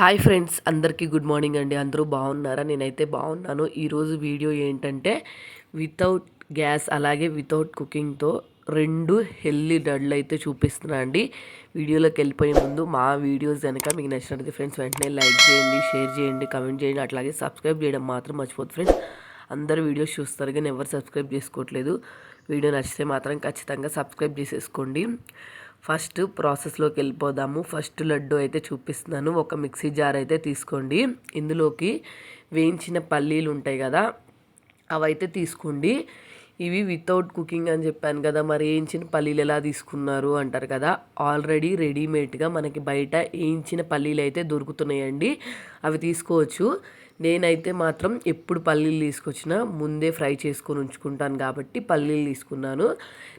Hi friends అందరికీ good morning అండి. అందరూ బాగున్నారా? నేనైతే బాగున్నాను. ఈరోజు వీడియో ఏంటంటే వితౌట్ గ్యాస్ అలాగే వితౌట్ కుకింగ్తో రెండు హెల్దీ డడ్లు అయితే చూపిస్తున్నా అండి. వీడియోలోకి వెళ్ళిపోయే ముందు మా వీడియోస్ కనుక మీకు నచ్చినట్టు ఫ్రెండ్స్ వెంటనే లైక్ చేయండి షేర్ చేయండి కమెంట్ చేయండి అట్లాగే సబ్స్క్రైబ్ చేయడం మాత్రం మర్చిపోతుంది ఫ్రెండ్స్. అందరు వీడియోస్ చూస్తారు కానీ ఎవరు సబ్స్క్రైబ్ చేసుకోవట్లేదు. వీడియో నచ్చితే మాత్రం ఖచ్చితంగా సబ్స్క్రైబ్ చేసేసుకోండి. ఫస్ట్ ప్రాసెస్లోకి వెళ్ళిపోదాము. ఫస్ట్ లడ్డు అయితే చూపిస్తున్నాను. ఒక మిక్సీ జార్ అయితే తీసుకోండి. ఇందులోకి వేయించిన పల్లీలు ఉంటాయి కదా అవైతే తీసుకోండి. ఇవి వితౌట్ కుకింగ్ అని చెప్పాను కదా మరి వేయించిన పల్లీలు ఎలా తీసుకున్నారు అంటారు కదా ఆల్రెడీ రెడీమేడ్గా మనకి బయట వేయించిన పల్లీలు అయితే దొరుకుతున్నాయండి. అవి తీసుకోవచ్చు. నేనైతే మాత్రం ఎప్పుడు పల్లీలు తీసుకొచ్చినా ముందే ఫ్రై చేసుకొని ఉంచుకుంటాను కాబట్టి పల్లీలు తీసుకున్నాను.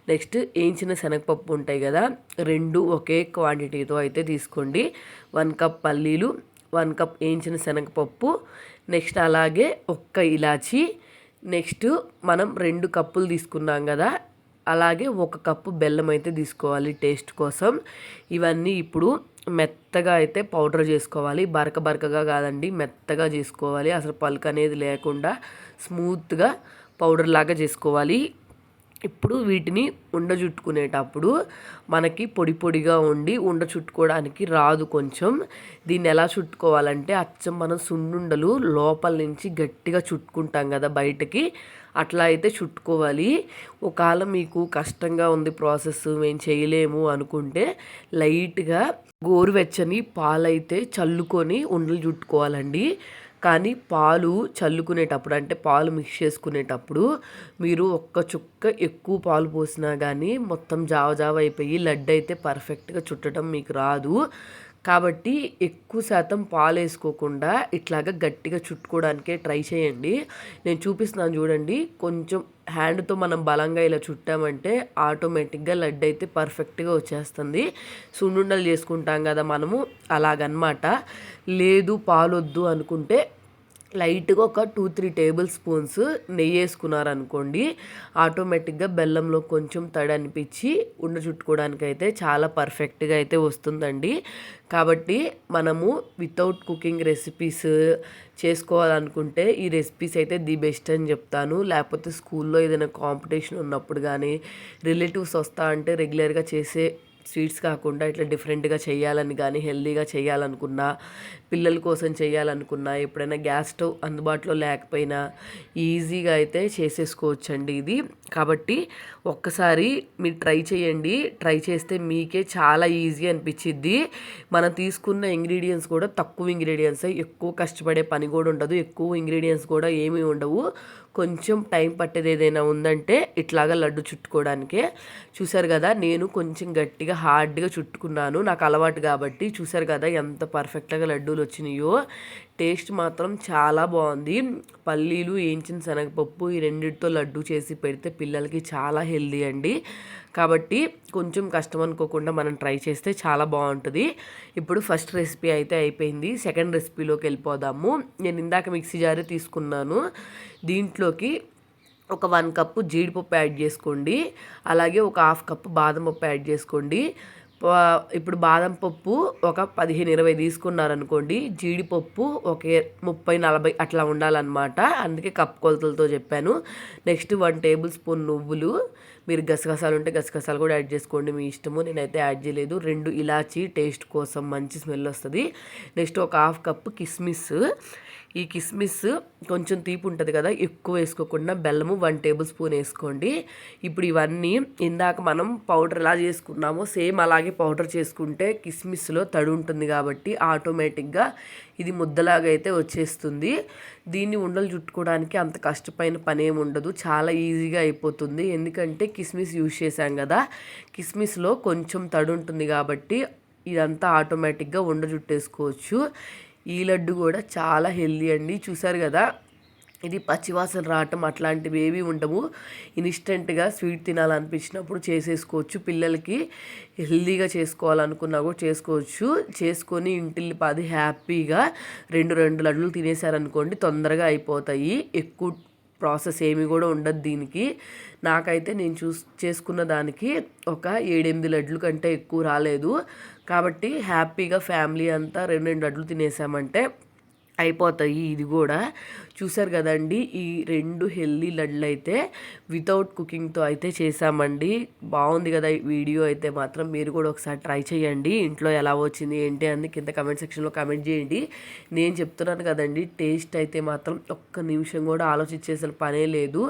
నెక్స్ట్ వేయించిన శనగపప్పు ఉంటాయి కదా రెండు ఒకే క్వాంటిటీతో అయితే తీసుకోండి. వన్ కప్ పల్లీలు వన్ కప్ వేయించిన శనగపప్పు నెక్స్ట్ అలాగే ఒక్క ఇలాచి నెక్స్ట్ మనం రెండు కప్పులు తీసుకున్నాం కదా అలాగే ఒక కప్పు బెల్లం అయితే తీసుకోవాలి టేస్ట్ కోసం. ఇవన్నీ ఇప్పుడు మెత్తగా అయితే పౌడర్ చేసుకోవాలి. బరక బరకగా కాదండి మెత్తగా చేసుకోవాలి. అసలు పలుకు అనేది లేకుండా స్మూత్గా పౌడర్ లాగా చేసుకోవాలి. ఇప్పుడు వీటిని ఉండ చుట్టుకునేటప్పుడు మనకి పొడి పొడిగా ఉండి ఉండ చుట్టుకోవడానికి రాదు కొంచెం. దీన్ని ఎలా చుట్టుకోవాలంటే అచ్చం మనం సున్నుండలు లోపల నుంచి గట్టిగా చుట్టుకుంటాం కదా బయటకి. అట్లా అయితే చుట్టుకోవాలి. ఒకవేళ మీకు కష్టంగా ఉంది ప్రాసెస్ మేము చేయలేము అనుకుంటే లైట్గా గోరువెచ్చని పాలైతే చల్లుకొని ఉండలు చుట్టుకోవాలండి. కానీ పాలు చల్లుకునేటప్పుడు అంటే పాలు మిక్స్ చేసుకునేటప్పుడు మీరు ఒక్క చుక్క ఎక్కువ పాలు పోసినా కానీ మొత్తం జావ జావ అయిపోయి లడ్డు అయితే పర్ఫెక్ట్గా చుట్టడం మీకు రాదు. కాబట్టి ఎక్కువ శాతం పాలు వేసుకోకుండా ఇట్లాగా గట్టిగా చుట్టుకోవడానికే ట్రై చేయండి. నేను చూపిస్తున్నాను చూడండి. కొంచెం హ్యాండ్తో మనం బలంగా ఇలా చుట్టామంటే ఆటోమేటిక్గా లడ్డు అయితే పర్ఫెక్ట్గా వచ్చేస్తుంది. సున్నుండలు చేసుకుంటాం కదా మనము అలాగనమాట. లేదు పాలొద్దు అనుకుంటే లైట్గా ఒక టూ త్రీ టేబుల్ స్పూన్స్ నెయ్యి వేసుకున్నారనుకోండి ఆటోమేటిక్గా బెల్లంలో కొంచెం తడి అనిపించి ఉండ చుట్టుకోవడానికి అయితే చాలా పర్ఫెక్ట్గా అయితే వస్తుందండి. కాబట్టి మనము వితౌట్ కుకింగ్ రెసిపీస్ చేసుకోవాలనుకుంటే ఈ రెసిపీస్ అయితే ది బెస్ట్ అని చెప్తాను. లేకపోతే స్కూల్లో ఏదైనా కాంపిటీషన్ ఉన్నప్పుడు కానీ రిలేటివ్స్ వస్తా అంటే రెగ్యులర్గా చేసే స్వీట్స్ కాకుండా ఇట్లా డిఫరెంట్గా చేయాలని కానీ హెల్దీగా చేయాలనుకున్నా పిల్లల కోసం చేయాలనుకున్నా ఎప్పుడైనా గ్యాస్ స్టవ్ అందుబాటులో లేకపోయినా ఈజీగా అయితే చేసేసుకోవచ్చండి ఇది. కాబట్టి ఒక్కసారి మీరు ట్రై చేయండి. ట్రై చేస్తే మీకే చాలా ఈజీ అనిపించిద్ది మనం తీసుకున్న ఇంగ్రీడియంట్స్ కూడా తక్కువ ఇంగ్రీడియంట్స్. ఎక్కువ కష్టపడే పని కూడా ఉండదు. ఎక్కువ ఇంగ్రీడియంట్స్ కూడా ఏమీ ఉండవు. కొంచెం టైం పట్టేది ఏదైనా ఉందంటే ఇట్లాగా లడ్డు చుట్టుకోవడానికే. చూసారు కదా నేను కొంచెం గట్టిగా హార్డ్గా చుట్టుకున్నాను. నాకు అలవాటు కాబట్టి చూసారు కదా ఎంత పర్ఫెక్ట్గా లడ్డూలు వచ్చినాయో. టేస్ట్ మాత్రం చాలా బాగుంది. పల్లీలు వేయించిన శనగపప్పు ఈ రెండింటితో లడ్డు చేసి పెడితే పిల్లలకి చాలా హెల్దీ అండి. కాబట్టి కొంచెం కష్టం అనుకోకుండా మనం ట్రై చేస్తే చాలా బాగుంటుంది. ఇప్పుడు ఫస్ట్ రెసిపీ అయితే అయిపోయింది. సెకండ్ రెసిపీలోకి వెళ్ళిపోదాము. నేను ఇందాక మిక్సీ జారే తీసుకున్నాను. దీంట్లోకి ఒక వన్ కప్పు జీడిపప్పు యాడ్ చేసుకోండి. అలాగే ఒక హాఫ్ కప్పు బాదం పప్పు యాడ్ చేసుకోండి. ఇప్పుడు బాదం పప్పు ఒక పదిహేను ఇరవై తీసుకున్నారనుకోండి జీడిపప్పు ఒక ముప్పై నలభై అట్లా ఉండాలన్నమాట. అందుకే కప్ కొలతలతో చెప్పాను. నెక్స్ట్ వన్ టేబుల్ స్పూన్ నువ్వులు. మీరు గసగసాలు ఉంటే గసగసాలు కూడా యాడ్ చేసుకోండి మీ ఇష్టము. నేనైతే యాడ్ చేయలేదు. రెండు ఇలాచీ టేస్ట్ కోసం మంచి స్మెల్ వస్తుంది. నెక్స్ట్ ఒక హాఫ్ కప్ కిస్మిస్. ఈ కిస్మిస్ కొంచెం తీపి ఉంటుంది కదా ఎక్కువ వేసుకోకుండా బెల్లము వన్ టేబుల్ స్పూన్ వేసుకోండి. ఇప్పుడు ఇవన్నీ ఇందాక మనం పౌడర్ ఎలా చేసుకున్నామో సేమ్ అలాగే పౌడర్ చేసుకుంటే కిస్మిస్లో తడి ఉంటుంది కాబట్టి ఆటోమేటిక్గా ఇది ముద్దలాగా అయితే వచ్చేస్తుంది. దీన్ని ఉండలు చుట్టుకోవడానికి అంత కష్టమైన పని ఏమి ఉండదు. చాలా ఈజీగా అయిపోతుంది. ఎందుకంటే కిస్మిస్ యూజ్ చేశాం కదా. కిస్మిస్లో కొంచెం తడి ఉంటుంది కాబట్టి ఇదంతా ఆటోమేటిక్గా ఉండ చుట్టేసుకోవచ్చు. ఈ లడ్డు కూడా చాలా హెల్దీ అండి. చూసారు కదా? ఇది పచ్చివాసన రావటం అట్లాంటివి ఏవి ఉండవు. ఇన్స్టెంట్గా స్వీట్ తినాలనిపించినప్పుడు చేసేసుకోవచ్చు. పిల్లలకి హెల్దీగా చేసుకోవాలనుకున్నా కూడా చేసుకోవచ్చు. చేసుకొని ఇంటిల్లి పది హ్యాపీగా రెండు రెండు లడ్లు తినేశారనుకోండి తొందరగా అయిపోతాయి. ఎక్కువ ప్రాసెస్ ఏమి కూడా ఉండదు దీనికి. నాకైతే నేను చూస్ చేసుకున్న దానికి ఒక ఏడెనిమిది లడ్లు కంటే ఎక్కువ రాలేదు. కాబట్టి హ్యాపీగా ఫ్యామిలీ అంతా రెండు రెండు లడ్లు తినేసామంటే అయిపోతాయి. ఇది కూడా చూసారు కదండి ఈ రెండు హెల్దీ లడ్లు అయితే వితౌట్ కుకింగ్తో అయితే చేసామండి బాగుంది కదా ఈ వీడియో అయితే మాత్రం. మీరు కూడా ఒకసారి ట్రై చేయండి. ఇంట్లో ఎలా వచ్చింది ఏంటి అని కింద కమెంట్ సెక్షన్లో కమెంట్ చేయండి. నేను చెప్తున్నాను కదండి టేస్ట్ అయితే మాత్రం ఒక్క నిమిషం కూడా ఆలోచించేసిన పనే లేదు.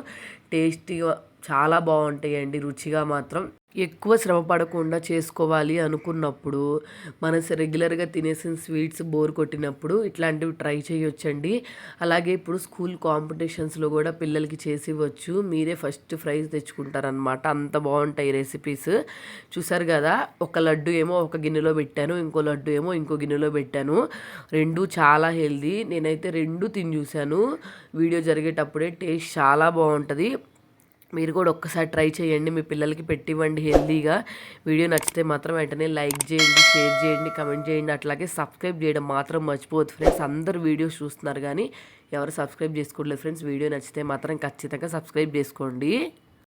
టేస్టీగా చాలా బాగుంటాయండి రుచిగా మాత్రం. ఎక్కువ శ్రమ పడకుండా చేసుకోవాలి అనుకున్నప్పుడు మన రెగ్యులర్గా తినేసిన స్వీట్స్ బోర్ కొట్టినప్పుడు ఇట్లాంటివి ట్రై చేయొచ్చండి. అలాగే ఇప్పుడు స్కూల్ కాంపిటీషన్స్లో కూడా పిల్లలకి చేసి ఇవ్వచ్చు. మీరే ఫస్ట్ ప్రైజ్ తెచ్చుకుంటారనమాట అంత బాగుంటాయి రెసిపీస్. చూసారు కదా ఒక లడ్డు ఏమో ఒక గిన్నెలో పెట్టాను ఇంకో లడ్డు ఏమో ఇంకో గిన్నెలో పెట్టాను. రెండు చాలా హెల్దీ నేనైతే రెండు తిని చూశాను. వీడియో జరిగేటప్పుడే టేస్ట్ చాలా బాగుంటుంది. మీరు కూడా ఒక్కసారి ట్రై చేయండి మీ పిల్లలకి పెట్టివ్వండి హెల్తీగా వీడియో నచ్చితే మాత్రం వెంటనే లైక్ చేయండి షేర్ చేయండి కమెంట్ చేయండి. అట్లాగే సబ్స్క్రైబ్ చేయడం మాత్రం మర్చిపోవద్దు ఫ్రెండ్స్. అందరు వీడియోస్ చూస్తున్నారు కానీ ఎవరు సబ్స్క్రైబ్ చేసుకోవట్లేదు ఫ్రెండ్స్. వీడియో నచ్చితే మాత్రం ఖచ్చితంగా సబ్స్క్రైబ్ చేసుకోండి.